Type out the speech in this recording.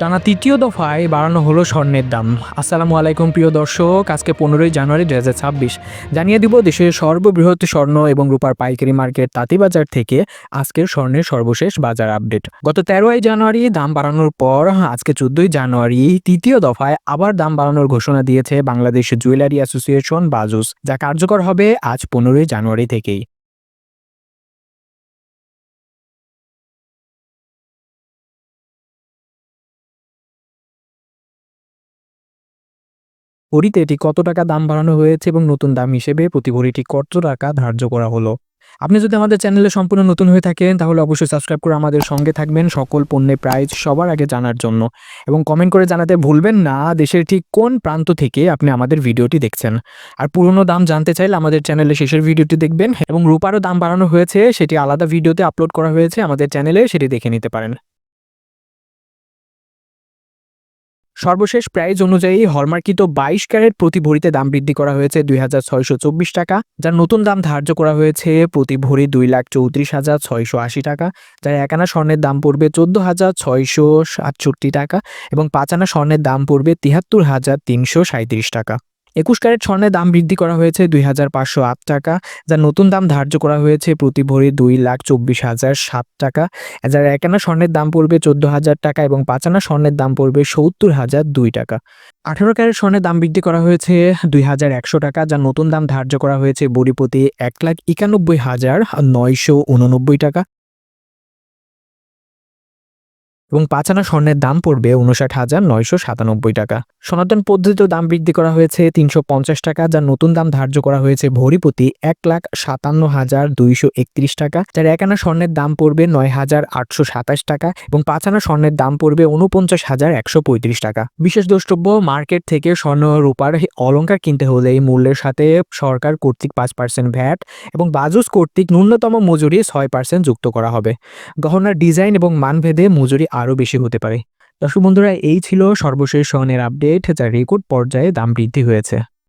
টানা তৃতীয় দফায় বাড়ানো হলো স্বর্ণের দাম। আসসালামু আলাইকুম, প্রিয় দর্শক। আজকে পনেরোই জানুয়ারি দু হাজার ছাব্বিশ। জানিয়ে দিব দেশের সর্ববৃহৎ স্বর্ণ এবং রূপার পাইকারি মার্কেট তাঁতিবাজার থেকে আজকের স্বর্ণের সর্বশেষ বাজার আপডেট। গত তেরোই জানুয়ারি দাম বাড়ানোর পর আজকে চোদ্দই জানুয়ারি তৃতীয় দফায় আবার দাম বাড়ানোর ঘোষণা দিয়েছে বাংলাদেশ জুয়েলারি অ্যাসোসিয়েশন বাজুস, যা কার্যকর হবে আজ পনেরোই জানুয়ারি থেকেই। ভরিতে এটি কত টাকা দাম বাড়ানো হয়েছে এবং নতুন দাম হিসেবে প্রতি ভরিটি কত টাকা ধার্য করা হলো? আপনি যদি আমাদের চ্যানেলে সম্পূর্ণ নতুন হয়ে থাকেন, তাহলে অবশ্যই সাবস্ক্রাইব করে আমাদের সঙ্গে থাকবেন সকল পণ্যের প্রাইস সবার আগে জানার জন্য। এবং কমেন্ট করে জানাতে ভুলবেন না, দেশের ঠিক কোন প্রান্ত থেকে আপনি আমাদের ভিডিওটি দেখছেন। আর পুরনো দাম জানতে চাইলে আমাদের চ্যানেলে শেষের ভিডিওটি দেখবেন এবং রূপারও দাম বাড়ানো হয়েছে, সেটি আলাদা ভিডিওতে আপলোড করা হয়েছে, আমাদের চ্যানেলে সেটি দেখে নিতে পারেন। সর্বশেষ প্রাইজ অনুযায়ী হলমার্কিত বাইশ ক্যারেট প্রতি ভরিতে দাম বৃদ্ধি করা হয়েছে দুই হাজার ছয়শো চব্বিশ টাকা, যার নতুন দাম ধার্য করা হয়েছে প্রতি ভরি দুই লাখ চৌত্রিশ হাজার ছয়শো আশি টাকা, যার একানা স্বর্ণের দাম পড়বে চোদ্দ হাজার ছয়শো সাতষট্টি টাকা এবং পাঁচানা স্বর্ণের দাম পড়বে তিয়াত্তর হাজার তিনশো সাঁত্রিশ টাকা। একুশ ক্যারেট স্বর্ণের দাম বৃদ্ধি করা হয়েছে দুই হাজার পাঁচশো আট টাকা। যার নতুন দাম ধার্য করা হয়েছে প্রতি ভরি দুই লাখ চব্বিশ হাজার সাত টাকা। যার একানা স্বর্ণের দাম পড়বে চোদ্দ হাজার টাকা এবং পাঁচানা স্বর্ণের দাম পড়বে সত্তর হাজার দুই টাকা। আঠারো ক্যারেট স্বর্ণের দাম বৃদ্ধি করা হয়েছে দুই হাজার একশো টাকা। যার নতুন দাম ধার্য করা হয়েছে বড়িপতি এক লাখ একানব্বই হাজার নয়শো উননব্বই টাকা। এবং পাঁচানা স্বর্ণের দাম পড়বে উনষাট হাজার নয়শো সাতানব্বই টাকা। সনাতন পদ্ধতিতেও দাম বৃদ্ধি করা হয়েছে তিনশো পঞ্চাশ টাকা, যার নতুন দাম ধার্য করা হয়েছে ভরিপতি এক লাখ সাতান্ন হাজার দুইশো একত্রিশ টাকা, যার একানা স্বর্ণের দাম পড়বে নয় হাজার আটশো সাতাশ টাকা এবং পাঁচানা স্বর্ণের দাম পড়বে উনপঞ্চাশ হাজার একশো পঁয়ত্রিশ টাকা। বিশেষ দ্রষ্টব্য, মার্কেট থেকে স্বর্ণ, রূপার অলঙ্কার কিনতে হলে এই মূল্যের সাথে সরকার কর্তৃক পাঁচ পার্সেন্ট ভ্যাট এবং বাজুস কর্তৃক ন্যূনতম মজুরি ছয় পার্সেন্ট যুক্ত করা হবে। গহনার ডিজাইন এবং মানভেদে মজুরি আরও বেশি হতে পারে। দর্শক বন্ধুরা, এই ছিল সর্বশেষ স্বর্ণের আপডেট যা রেকর্ড পর্যায়ে দাম বৃদ্ধি হয়েছে।